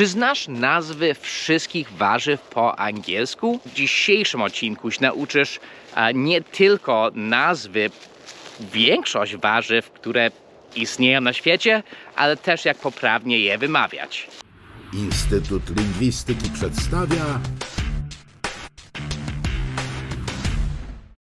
Czy znasz nazwy wszystkich warzyw po angielsku? W dzisiejszym odcinku nauczysz nie tylko nazwy większość warzyw, które istnieją na świecie, ale też jak poprawnie je wymawiać. Instytut Lingwistyki przedstawia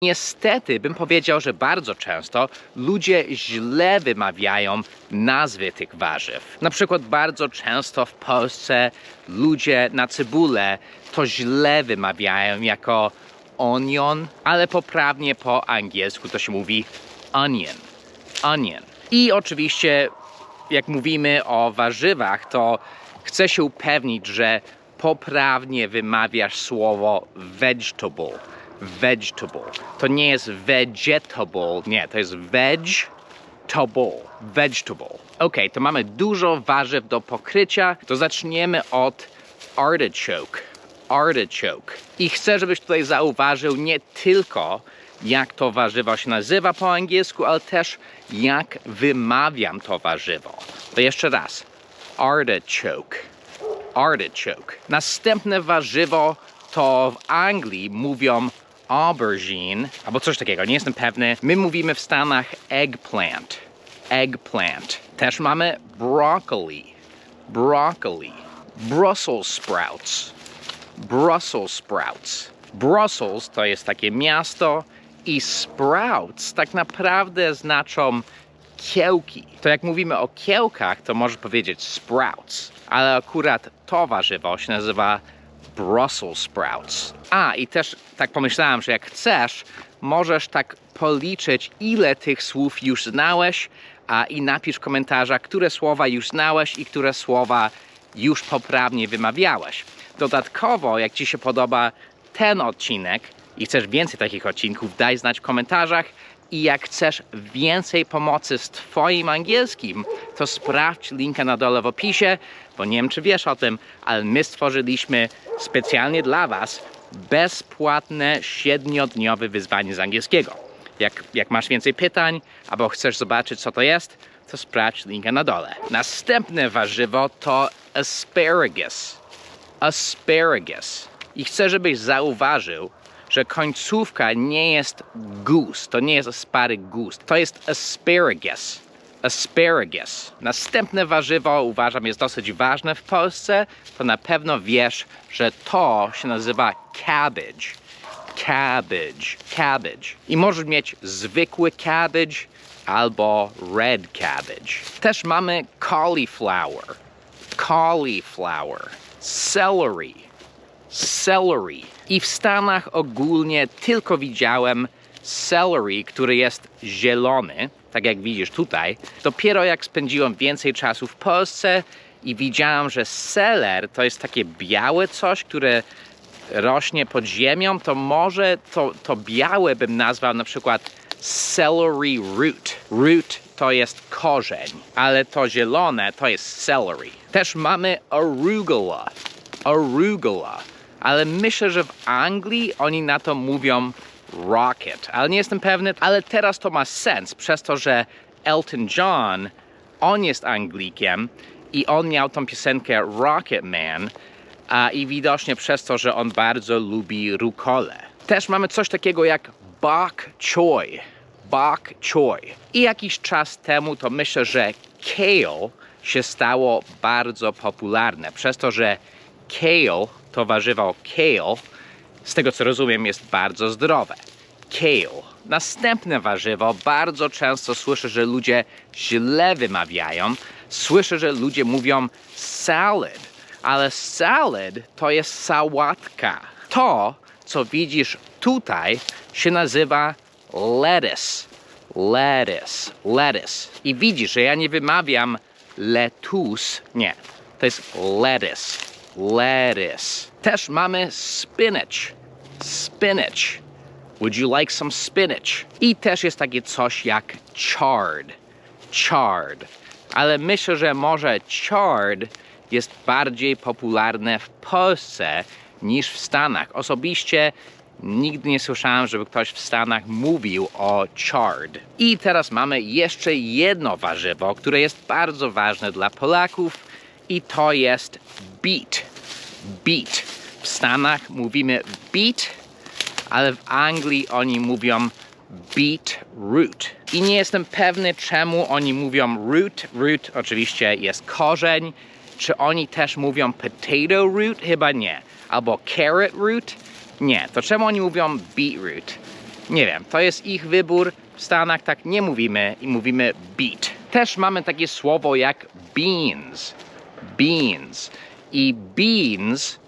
Niestety bym powiedział, że bardzo często ludzie źle wymawiają nazwy tych warzyw. Na przykład bardzo często w Polsce ludzie na cebulę to źle wymawiają jako onion, ale poprawnie po angielsku to się mówi onion. Onion. I oczywiście jak mówimy o warzywach, to chcę się upewnić, że poprawnie wymawiasz słowo vegetable. Vegetable. To nie jest vegetable, nie, to jest vegetable. Vegetable. Ok, to mamy dużo warzyw do pokrycia, to zaczniemy od artichoke. Artichoke. I chcę, żebyś tutaj zauważył nie tylko jak to warzywo się nazywa po angielsku, ale też jak wymawiam to warzywo. To jeszcze raz. Artichoke. Artichoke. Następne warzywo to w Anglii mówią aubergine albo coś takiego, nie jestem pewny. My mówimy w Stanach eggplant. Eggplant. Też mamy broccoli. Broccoli. Brussels sprouts. Brussels sprouts. Brussels to jest takie miasto i sprouts tak naprawdę znaczą kiełki. To jak mówimy o kiełkach, to możesz powiedzieć sprouts, ale akurat to warzywo się nazywa Brussels sprouts. A i też tak pomyślałem, że jak chcesz, możesz tak policzyć, ile tych słów już znałeś, a i napisz w komentarzach, które słowa już znałeś i które słowa już poprawnie wymawiałeś. Dodatkowo, jak Ci się podoba ten odcinek i chcesz więcej takich odcinków, daj znać w komentarzach. I jak chcesz więcej pomocy z Twoim angielskim, to sprawdź linka na dole w opisie, bo nie wiem, czy wiesz o tym, ale my stworzyliśmy specjalnie dla Was bezpłatne siedmiodniowe wyzwanie z angielskiego. Jak, jak masz więcej pytań, albo chcesz zobaczyć, co to jest, to sprawdź linka na dole. Następne warzywo to asparagus. Asparagus. I chcę, żebyś zauważył, że końcówka nie jest goose, to nie jest asparagus, to jest asparagus. Asparagus. Następne warzywo uważam jest dosyć ważne w Polsce, to na pewno wiesz, że to się nazywa cabbage. Cabbage, cabbage. I możesz mieć zwykły cabbage albo red cabbage. Też mamy cauliflower, cauliflower, celery, celery. I w Stanach ogólnie tylko widziałem celery, który jest zielony, tak jak widzisz tutaj. Dopiero jak spędziłem więcej czasu w Polsce i widziałem, że seler to jest takie białe coś, które rośnie pod ziemią, to może to, to białe bym nazwał na przykład celery root. Root to jest korzeń, ale to zielone to jest celery. Też mamy arugula. Arugula. Ale myślę, że w Anglii oni na to mówią rocket. Ale nie jestem pewny, ale teraz to ma sens przez to, że Elton John, on jest Anglikiem i on miał tą piosenkę Rocket Man a i widocznie przez to, że on bardzo lubi rukole. Też mamy coś takiego jak bok choy. Bok choy. I jakiś czas temu to myślę, że kale się stało bardzo popularne, przez to, że kale, to warzywo kale, z tego co rozumiem, jest bardzo zdrowe. Kale. Następne warzywo, bardzo często słyszę, że ludzie źle wymawiają. Słyszę, że ludzie mówią salad, ale salad to jest sałatka. To, co widzisz tutaj, się nazywa lettuce. Lettuce, lettuce. I widzisz, że ja nie wymawiam letus, nie. To jest lettuce, lettuce. Też mamy spinach, spinach. Would you like some spinach? I też jest takie coś jak chard, chard. Ale myślę, że może chard jest bardziej popularne w Polsce niż w Stanach. Osobiście nigdy nie słyszałem, żeby ktoś w Stanach mówił o chard. I teraz mamy jeszcze jedno warzywo, które jest bardzo ważne dla Polaków i to jest beet. Beet. W Stanach mówimy beet, ale w Anglii oni mówią beetroot. I nie jestem pewny, czemu oni mówią root. Root oczywiście jest korzeń. Czy oni też mówią potato root? Chyba nie. Albo carrot root? Nie. To czemu oni mówią beetroot? Nie wiem. To jest ich wybór. W Stanach tak nie mówimy i mówimy beet. Też mamy takie słowo jak beans. Beans. I beans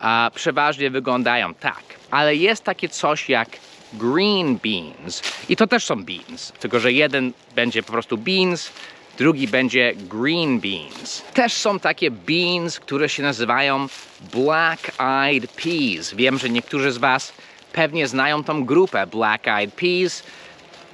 a przeważnie wyglądają tak. Ale jest takie coś jak green beans. I to też są beans, tylko że jeden będzie po prostu beans, drugi będzie green beans. Też są takie beans, które się nazywają black eyed peas. Wiem, że niektórzy z Was pewnie znają tą grupę black eyed peas,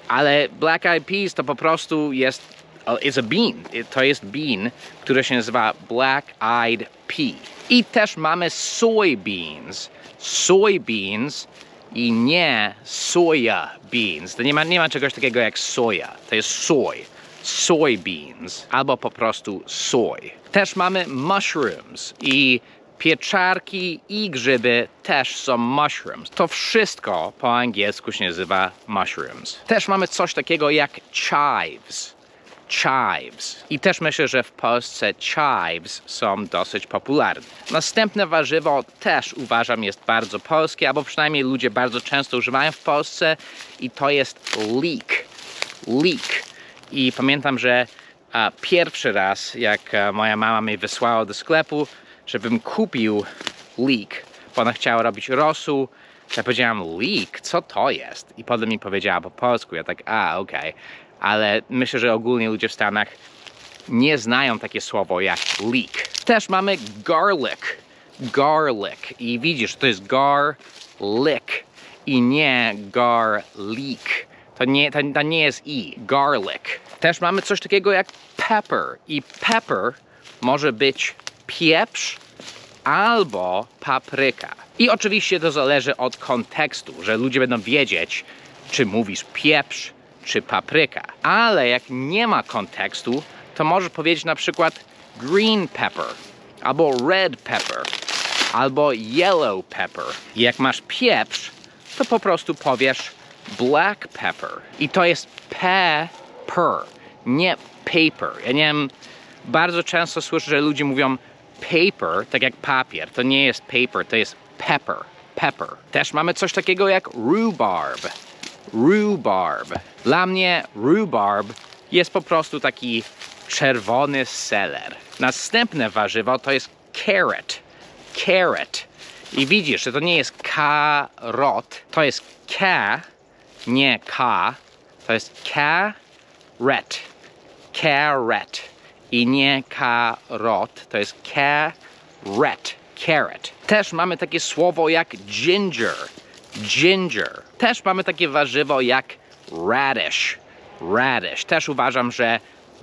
ale black eyed peas to po prostu jest is a bean. To jest bean, który się nazywa black eyed pea. I też mamy soybeans. Soybeans i nie soja beans. To nie ma, nie ma czegoś takiego jak soja. To jest soy. Soybeans. Albo po prostu soy. Też mamy mushrooms i pieczarki i grzyby też są mushrooms. To wszystko po angielsku się nazywa mushrooms. Też mamy coś takiego jak chives. Chives. I też myślę, że w Polsce chives są dosyć popularne. Następne warzywo też uważam jest bardzo polskie, albo przynajmniej ludzie bardzo często używają w Polsce i to jest leek. Leek. I pamiętam, że a, pierwszy raz, jak a, moja mama mnie wysłała do sklepu, żebym kupił leek, bo ona chciała robić rosół, ja powiedziałam, leek, co to jest? I potem mi powiedziała po polsku, ja tak, a, okej. Ale myślę, że ogólnie ludzie w Stanach nie znają takie słowo jak leek. Też mamy garlic. Garlic. I widzisz, to jest garlic i nie garlic. To nie, to, to nie jest i. Garlic. Też mamy coś takiego jak pepper. I pepper może być pieprz albo papryka. I oczywiście to zależy od kontekstu, że ludzie będą wiedzieć, czy mówisz pieprz, czy papryka. Ale jak nie ma kontekstu, to możesz powiedzieć na przykład green pepper, albo red pepper, albo yellow pepper. I jak masz pieprz, to po prostu powiesz black pepper. I to jest pepper, nie paper. Ja nie wiem, bardzo często słyszę, że ludzie mówią paper, tak jak papier. To nie jest paper, to jest pepper. Pepper. Też mamy coś takiego jak rhubarb. Rhubarb. Dla mnie rhubarb jest po prostu taki czerwony seler. Następne warzywo to jest carrot. Carrot. I widzisz, że to nie jest karot, to jest K, nie K. To jest carrot. Carrot. I nie karot, to jest carrot. Carrot. Też mamy takie słowo jak ginger. Ginger. Też mamy takie warzywo jak radish. Radish. Też uważam, że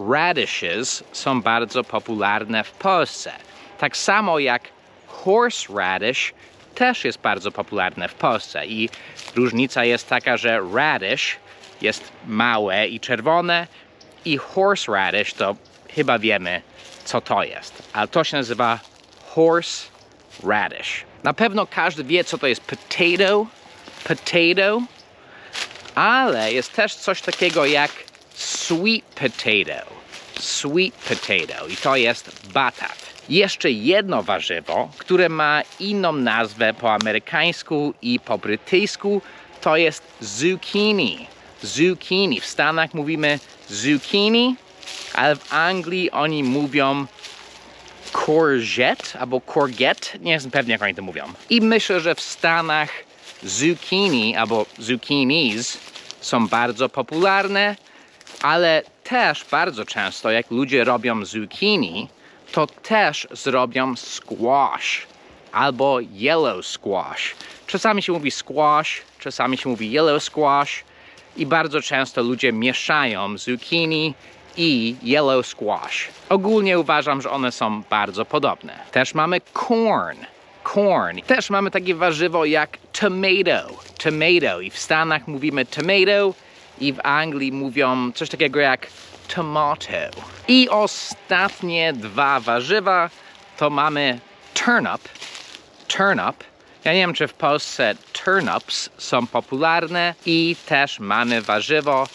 radishes są bardzo popularne w Polsce. Tak samo jak horseradish też jest bardzo popularne w Polsce. I różnica jest taka, że radish jest małe i czerwone i horseradish to chyba wiemy, co to jest. Ale to się nazywa horseradish. Na pewno każdy wie, co to jest potato. Potato. Ale jest też coś takiego jak sweet potato. Sweet potato. I to jest batat. Jeszcze jedno warzywo, które ma inną nazwę po amerykańsku i po brytyjsku, to jest zucchini. Zucchini. W Stanach mówimy zucchini, ale w Anglii oni mówią courgette albo courgette. Nie jestem pewny, jak oni to mówią. I myślę, że w Stanach zucchini albo zucchinis są bardzo popularne, ale też bardzo często, jak ludzie robią zucchini, to też zrobią squash albo yellow squash. Czasami się mówi squash, czasami się mówi yellow squash i bardzo często ludzie mieszają zucchini i yellow squash. Ogólnie uważam, że one są bardzo podobne. Też mamy corn. Corn. Też mamy takie warzywo jak tomato. Tomato. I w Stanach mówimy tomato i w Anglii mówią coś takiego jak tomato. I ostatnie dwa warzywa to mamy turnip. Turnip. Ja nie wiem, czy w Polsce turnips są popularne i też mamy warzywo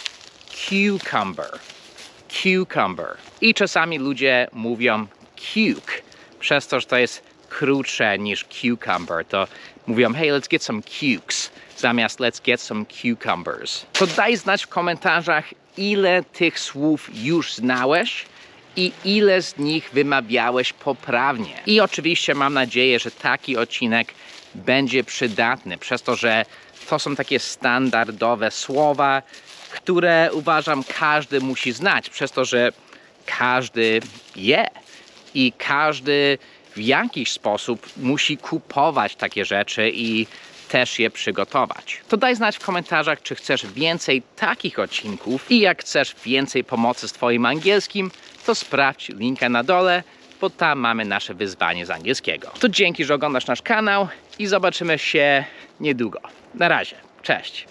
cucumber. Cucumber. I czasami ludzie mówią cuke, przez to, że to jest krótsze niż cucumber, to mówią hey, let's get some cukes zamiast let's get some cucumbers. To daj znać w komentarzach, ile tych słów już znałeś i ile z nich wymawiałeś poprawnie. I oczywiście mam nadzieję, że taki odcinek będzie przydatny, przez to, że to są takie standardowe słowa, które uważam każdy musi znać, przez to, że każdy je i każdy w jakiś sposób musi kupować takie rzeczy i też je przygotować. To daj znać w komentarzach, czy chcesz więcej takich odcinków i jak chcesz więcej pomocy z Twoim angielskim, to sprawdź linka na dole, bo tam mamy nasze wyzwanie z angielskiego. To dzięki, że oglądasz nasz kanał i zobaczymy się niedługo. Na razie, cześć!